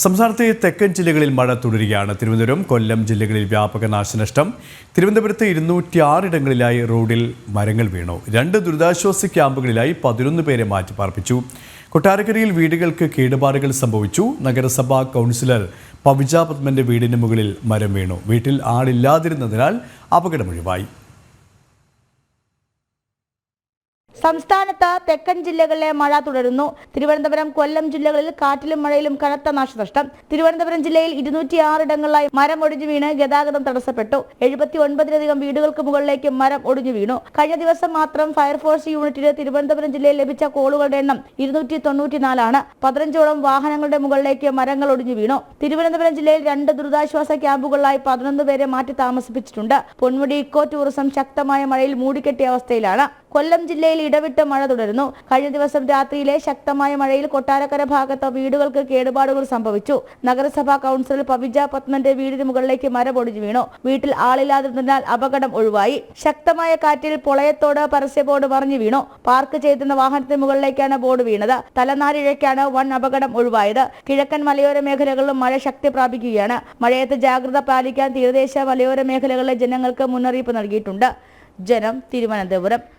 സംസ്ഥാനത്തെ തെക്കൻ ജില്ലകളിൽ മഴ തുടരുകയാണ്. തിരുവനന്തപുരം കൊല്ലം ജില്ലകളിൽ വ്യാപക നാശനഷ്ടം. തിരുവനന്തപുരത്ത് ഇരുന്നൂറ്റി ആറിടങ്ങളിലായി റോഡിൽ മരങ്ങൾ വീണു. രണ്ട് ദുരിതാശ്വാസ ക്യാമ്പുകളിലായി പതിനൊന്ന് പേരെ മാറ്റിപ്പാർപ്പിച്ചു. കൊട്ടാരക്കരയിൽ വീടുകൾക്ക് കേടുപാടുകൾ സംഭവിച്ചു. നഗരസഭാ കൗൺസിലർ പവിജ പത്മന്റെ വീടിന് മുകളിൽ മരം വീണു. വീട്ടിൽ ആളില്ലാതിരുന്നതിനാൽ അപകടമൊഴിവായി സംസ്ഥാനത്ത് തെക്കൻ ജില്ലകളിലെ മഴ തുടരുന്നു. തിരുവനന്തപുരം കൊല്ലം ജില്ലകളിൽ കാറ്റിലും മഴയിലും കനത്ത നാശനഷ്ടം. തിരുവനന്തപുരം ജില്ലയിൽ ഇരുന്നൂറ്റി ആറിടങ്ങളിലായി മരം ഒടിഞ്ഞു വീണ് ഗതാഗതം തടസ്സപ്പെട്ടു. എഴുപത്തി ഒൻപതിലധികം വീടുകൾക്ക് മുകളിലേക്ക് മരം ഒടിഞ്ഞു വീണു. കഴിഞ്ഞ ദിവസം മാത്രം ഫയർഫോഴ്സ് യൂണിറ്റിന് തിരുവനന്തപുരം ജില്ലയിൽ ലഭിച്ച കോളുകളുടെ എണ്ണം ഇരുന്നൂറ്റി തൊണ്ണൂറ്റിനാലാണ് പതിനഞ്ചോളം വാഹനങ്ങളുടെ മുകളിലേക്ക് മരങ്ങൾ ഒടിഞ്ഞു വീണു. തിരുവനന്തപുരം ജില്ലയിൽ രണ്ട് ദുരിതാശ്വാസ ക്യാമ്പുകളിലായി പതിനൊന്ന് പേരെ മാറ്റി താമസിപ്പിച്ചിട്ടുണ്ട്. പൊന്മുടി ഇക്കോ ടൂറിസം ശക്തമായ മഴയിൽ മൂടിക്കെട്ടിയ അവസ്ഥയിലാണ്. കൊല്ലം ജില്ലയിൽ ഇടവിട്ട് മഴ തുടരുന്നു. കഴിഞ്ഞ ദിവസം രാത്രിയിലെ ശക്തമായ മഴയിൽ കൊട്ടാരക്കര ഭാഗത്ത് വീടുകൾക്ക് കേടുപാടുകൾ സംഭവിച്ചു. നഗരസഭാ കൗൺസിലർ പവിജ പത്മന്റെ വീടിന് മുകളിലേക്ക് മരപൊടിഞ്ഞു വീണു. വീട്ടിൽ ആളില്ലാതിരുന്നതിനാൽ അപകടം ഒഴിവായി. ശക്തമായ കാറ്റിൽ പൊളയത്തോട് പരസ്യ ബോർഡ് മറിഞ്ഞു വീണു. പാർക്ക് ചെയ്തിരുന്ന വാഹനത്തിന് മുകളിലേക്കാണ് ബോർഡ് വീണത്. തലനാരിഴയ്ക്കാണ് വൺ അപകടം ഒഴിവായത്. കിഴക്കൻ മലയോര മേഖലകളിലും മഴ ശക്തി പ്രാപിക്കുകയാണ്. മഴയത്ത് ജാഗ്രത പാലിക്കാൻ തീരദേശ മലയോര മേഖലകളിലെ ജനങ്ങൾക്ക് മുന്നറിയിപ്പ് നൽകിയിട്ടുണ്ട്. ജനം തിരുവനന്തപുരം.